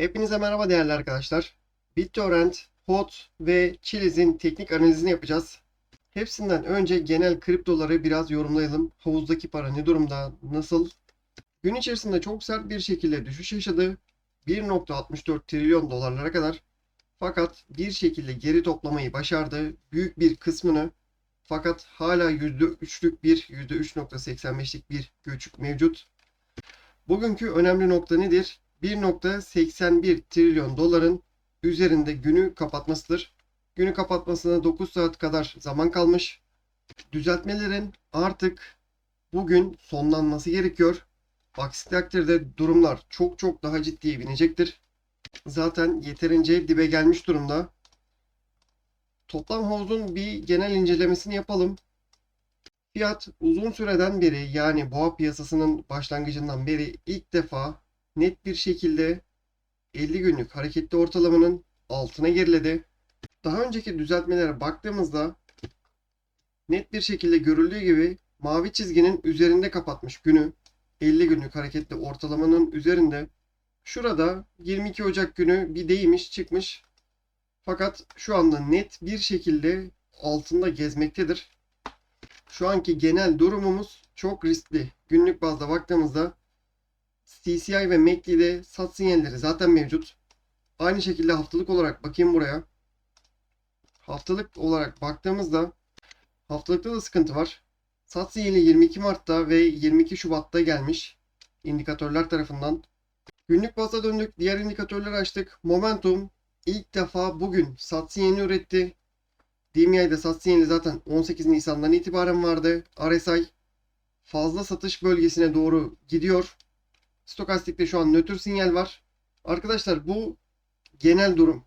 Hepinize merhaba değerli arkadaşlar. BitTorrent, HOT ve Chiliz'in teknik analizini yapacağız. Hepsinden önce genel kriptoları biraz yorumlayalım. Havuzdaki para ne durumda, nasıl? Gün içerisinde çok sert bir şekilde düşüş yaşadı. 1.64 trilyon dolarlara kadar. Fakat bir şekilde geri toplamayı başardı. Büyük bir kısmını. Fakat hala %3'lük bir, %3.85'lik bir göçük mevcut. Bugünkü önemli nokta nedir? 1.81 trilyon doların üzerinde günü kapatmasıdır. Günü kapatmasına 9 saat kadar zaman kalmış. Düzeltmelerin artık bugün sonlanması gerekiyor. Aksi takdirde durumlar çok çok daha ciddiye binecektir. Zaten yeterince dibe gelmiş durumda. Toplam havuzun bir genel incelemesini yapalım. Fiyat uzun süreden beri yani boğa piyasasının başlangıcından beri ilk defa net bir şekilde 50 günlük hareketli ortalamanın altına geriledi. Daha önceki düzeltmelere baktığımızda net bir şekilde görüldüğü gibi mavi çizginin üzerinde kapatmış günü. 50 günlük hareketli ortalamanın üzerinde. Şurada 22 Ocak günü bir değmiş çıkmış. Fakat şu anda net bir şekilde altında gezmektedir. Şu anki genel durumumuz çok riskli. Günlük bazda baktığımızda CCI ve MACD'de sat sinyalleri zaten mevcut. Aynı şekilde haftalık olarak bakayım buraya. Haftalık olarak baktığımızda haftalıkta da sıkıntı var. Sat sinyali 22 Mart'ta ve 22 Şubat'ta gelmiş indikatörler tarafından. Günlük bazda döndük. Diğer indikatörleri açtık. Momentum ilk defa bugün sat sinyalini üretti. DMI'de sat sinyali zaten 18 Nisan'dan itibaren vardı. RSI fazla satış bölgesine doğru gidiyor. Stokastikte şu an nötr sinyal var. Arkadaşlar bu genel durum.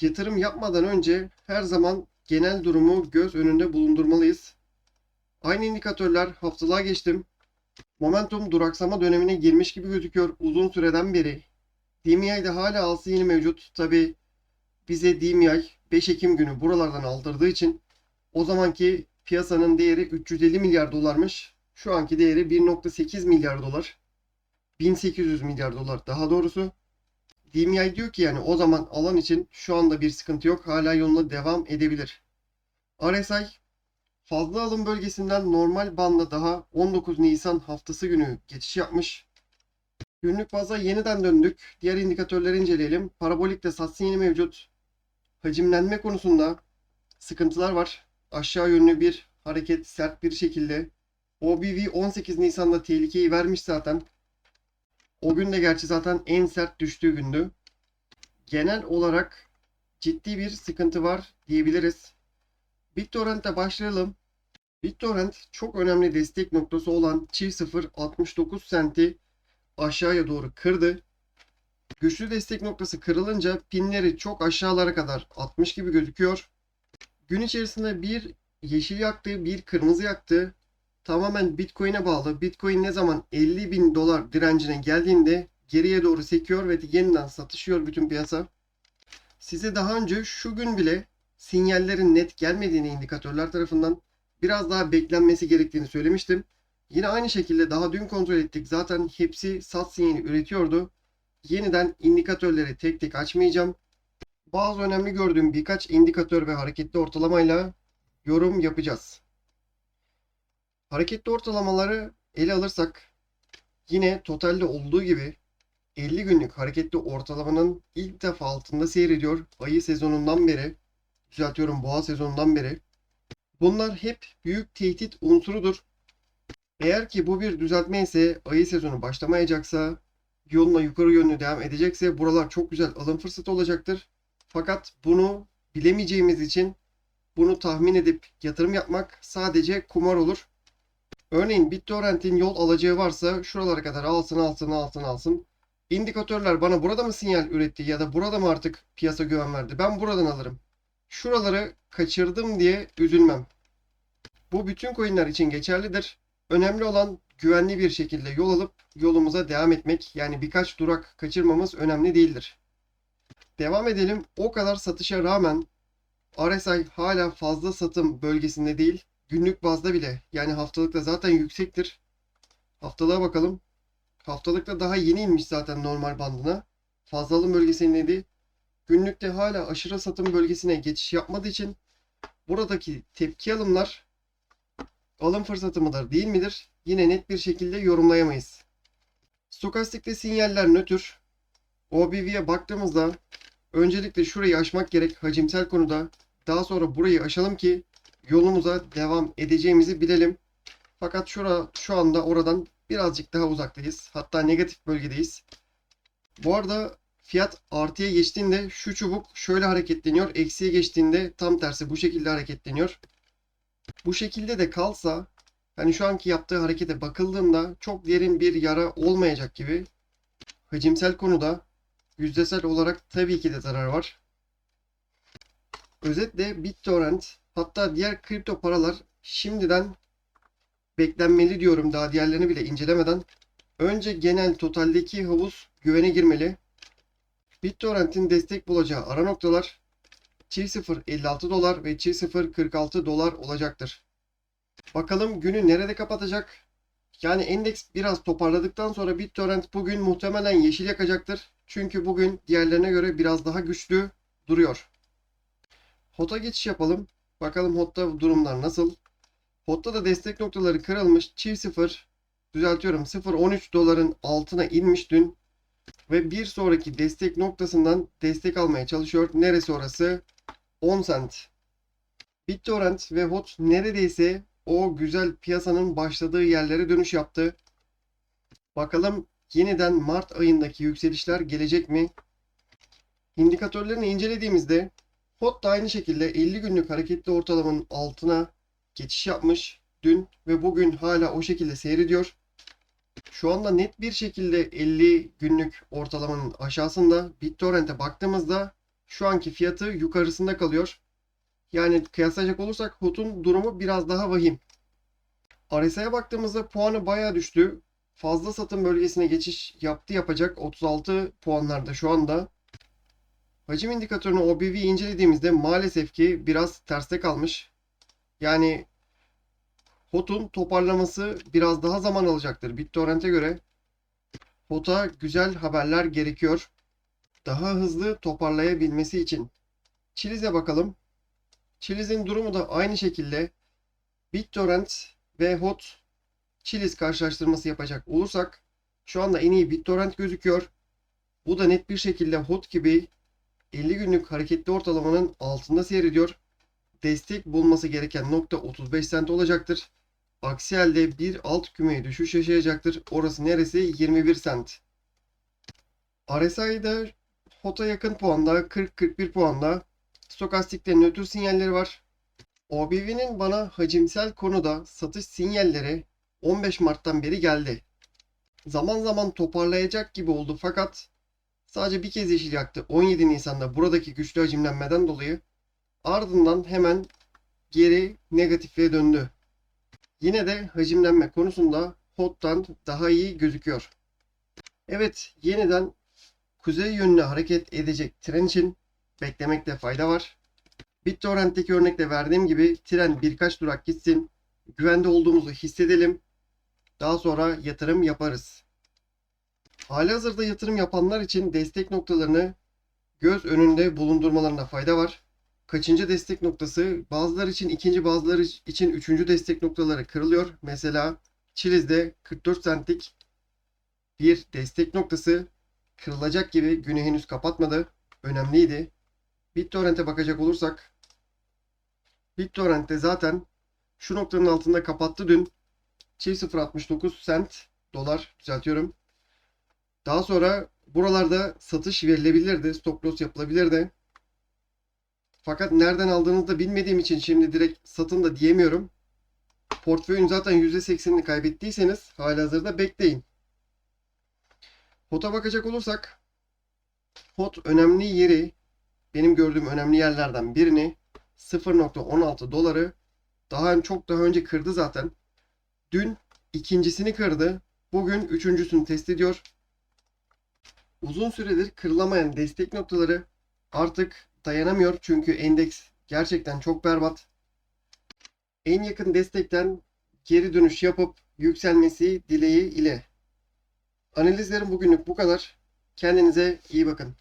Yatırım yapmadan önce her zaman genel durumu göz önünde bulundurmalıyız. Aynı indikatörler haftalığa geçtim. Momentum duraksama dönemine girmiş gibi gözüküyor uzun süreden beri. DMI'de hala al sinyali mevcut. Tabi bize DMI 5 Ekim günü buralardan aldırdığı için o zamanki piyasanın değeri 350 milyar dolarmış. Şu anki değeri 1.8 milyar dolar. 1800 milyar dolar daha doğrusu. DMI diyor ki yani o zaman alan için şu anda bir sıkıntı yok. Hala yoluna devam edebilir. RSI fazla alım bölgesinden normal banda daha 19 Nisan haftası günü geçiş yapmış. Günlük baza yeniden döndük. Diğer indikatörleri inceleyelim. Parabolikte sat sinyali mevcut. Hacimlenme konusunda sıkıntılar var. Aşağı yönlü bir hareket sert bir şekilde. OBV 18 Nisan'da tehlikeyi vermiş zaten. O gün de gerçi zaten en sert düştüğü gündü. Genel olarak ciddi bir sıkıntı var diyebiliriz. BitTorrent'te başlayalım. BitTorrent çok önemli destek noktası olan çift 0 69 senti aşağıya doğru kırdı. Güçlü destek noktası kırılınca pinleri çok aşağılara kadar atmış gibi gözüküyor. Gün içerisinde bir yeşil yaktı, bir kırmızı yaktı. Tamamen Bitcoin'e bağlı. Bitcoin ne zaman 50 bin dolar direncine geldiğinde geriye doğru sekiyor ve yeniden satışıyor bütün piyasa. Size daha önce şu gün bile sinyallerin net gelmediğini indikatörler tarafından biraz daha beklenmesi gerektiğini söylemiştim. Yine aynı şekilde daha dün kontrol ettik. Zaten hepsi sat sinyali üretiyordu. Yeniden indikatörleri tek tek açmayacağım. Bazı önemli gördüğüm birkaç indikatör ve hareketli ortalamayla yorum yapacağız. Hareketli ortalamaları ele alırsak yine totalde olduğu gibi 50 günlük hareketli ortalamanın ilk defa altında seyrediyor. Ayı sezonundan beri, düzeltiyorum boğa sezonundan beri. Bunlar hep büyük tehdit unsurudur. Eğer ki bu bir düzeltme ise ayı sezonu başlamayacaksa yoluna yukarı yönlü devam edecekse buralar çok güzel alım fırsatı olacaktır. Fakat bunu bilemeyeceğimiz için bunu tahmin edip yatırım yapmak sadece kumar olur. Örneğin BitTorrent'in yol alacağı varsa şuralara kadar alsın alsın alsın alsın. İndikatörler bana burada mı sinyal üretti ya da burada mı artık piyasa güven verdi? Ben buradan alırım. Şuraları kaçırdım diye üzülmem. Bu bütün coinler için geçerlidir. Önemli olan güvenli bir şekilde yol alıp yolumuza devam etmek. Yani birkaç durak kaçırmamız önemli değildir. Devam edelim. O kadar satışa rağmen RSI hala fazla satım bölgesinde değil. Günlük bazda bile yani haftalıkta zaten yüksektir. Haftalığa bakalım. Haftalıkta daha yeni inmiş zaten normal bandına. fazla alım bölgesindeydi. Günlükte hala aşırı satım bölgesine geçiş yapmadığı için buradaki tepki alımlar alım fırsatı mıdır değil midir? Yine net bir şekilde yorumlayamayız. Stokastikte sinyaller nötr. OBV'ye baktığımızda öncelikle şurayı aşmak gerek hacimsel konuda. Daha sonra burayı aşalım ki yolumuza devam edeceğimizi bilelim. Fakat şura, şu anda oradan birazcık daha uzaktayız. Hatta negatif bölgedeyiz. Bu arada fiyat artıya geçtiğinde şu çubuk şöyle hareketleniyor. Eksiye geçtiğinde tam tersi bu şekilde hareketleniyor. Bu şekilde de kalsa hani şu anki yaptığı harekete bakıldığında çok derin bir yara olmayacak gibi. Hacimsel konuda yüzdesel olarak tabii ki de zarar var. Özetle BitTorrent hatta diğer kripto paralar şimdiden beklenmeli diyorum daha diğerlerini bile incelemeden. Önce genel totaldeki havuz güvene girmeli. BitTorrent'in destek bulacağı ara noktalar çift 0 56 dolar ve çift 0 46 dolar olacaktır. Bakalım günü nerede kapatacak? Yani endeks biraz toparladıktan sonra BitTorrent bugün muhtemelen yeşil yakacaktır. Çünkü bugün diğerlerine göre biraz daha güçlü duruyor. HOT'a geçiş yapalım. Bakalım HOT'ta durumlar nasıl? HOT'ta da destek noktaları kırılmış. Çift 0 düzeltiyorum 0.13 doların altına inmiş dün. Ve bir sonraki destek noktasından destek almaya çalışıyor. Neresi orası? 10 cent. BitTorrent ve HOT neredeyse o güzel piyasanın başladığı yerlere dönüş yaptı. Bakalım yeniden Mart ayındaki yükselişler gelecek mi? İndikatörlerini incelediğimizde HOT da aynı şekilde 50 günlük hareketli ortalamanın altına geçiş yapmış dün ve bugün hala o şekilde seyrediyor. Şu anda net bir şekilde 50 günlük ortalamanın aşağısında BitTorrent'e baktığımızda şu anki fiyatı yukarısında kalıyor. Yani kıyaslayacak olursak HOT'un durumu biraz daha vahim. RSI'ye baktığımızda puanı bayağı düştü. Fazla satım bölgesine geçiş yaptı yapacak 36 puanlarda şu anda. Hacim indikatörünü OBV incelediğimizde maalesef ki biraz terste kalmış. Yani HOT'un toparlaması biraz daha zaman alacaktır BitTorrent'e göre. HOT'a güzel haberler gerekiyor. Daha hızlı toparlayabilmesi için. Chiliz'e bakalım. Chiliz'in durumu da aynı şekilde BitTorrent ve HOT Chiliz karşılaştırması yapacak olursak şu anda en iyi BitTorrent gözüküyor. Bu da net bir şekilde HOT gibi 50 günlük hareketli ortalamanın altında seyrediyor. Destek bulması gereken nokta 35 cent olacaktır. Aksi halde bir alt kümeye düşüş yaşayacaktır. Orası neresi? 21 cent. RSI'da HOT'a yakın puanda 40-41 puanda. Stokastikte nötr sinyalleri var. OBV'nin bana hacimsel konuda satış sinyalleri 15 Mart'tan beri geldi. Zaman zaman toparlayacak gibi oldu fakat sadece bir kez yeşil yaktı 17 Nisan'da buradaki güçlü hacimlenmeden dolayı ardından hemen geri negatife döndü. Yine de hacimlenme konusunda HOT'tan daha iyi gözüküyor. Evet yeniden kuzey yönüne hareket edecek tren için beklemekte fayda var. BitTorrent'teki örnekte verdiğim gibi tren birkaç durak gitsin. Güvende olduğumuzu hissedelim. Daha sonra yatırım yaparız. Halihazırda yatırım yapanlar için destek noktalarını göz önünde bulundurmalarında fayda var. Kaçıncı destek noktası? Bazıları için ikinci, bazıları için üçüncü destek noktaları kırılıyor. Mesela Chiliz'de 44 centlik bir destek noktası kırılacak gibi günü henüz kapatmadı. Önemliydi. BitTorrent'e bakacak olursak BitTorrent'te zaten şu noktanın altında kapattı dün. Çift 0.69 cent dolar düzeltiyorum. Daha sonra buralarda satış verilebilirdi. Stop loss yapılabilirdi. Fakat nereden aldığınızı da bilmediğim için şimdi direkt satın da diyemiyorum. Portföyün zaten %80'ini kaybettiyseniz halihazırda bekleyin. HOT'a bakacak olursak HOT önemli yeri benim gördüğüm önemli yerlerden birini 0.16 doları daha çok daha önce kırdı zaten. Dün ikincisini kırdı. Bugün üçüncüsünü test ediyor. Uzun süredir kırılamayan destek noktaları artık dayanamıyor çünkü endeks gerçekten çok berbat. En yakın destekten geri dönüş yapıp yükselmesi dileği ile. Analizlerim bugünlük bu kadar. Kendinize iyi bakın.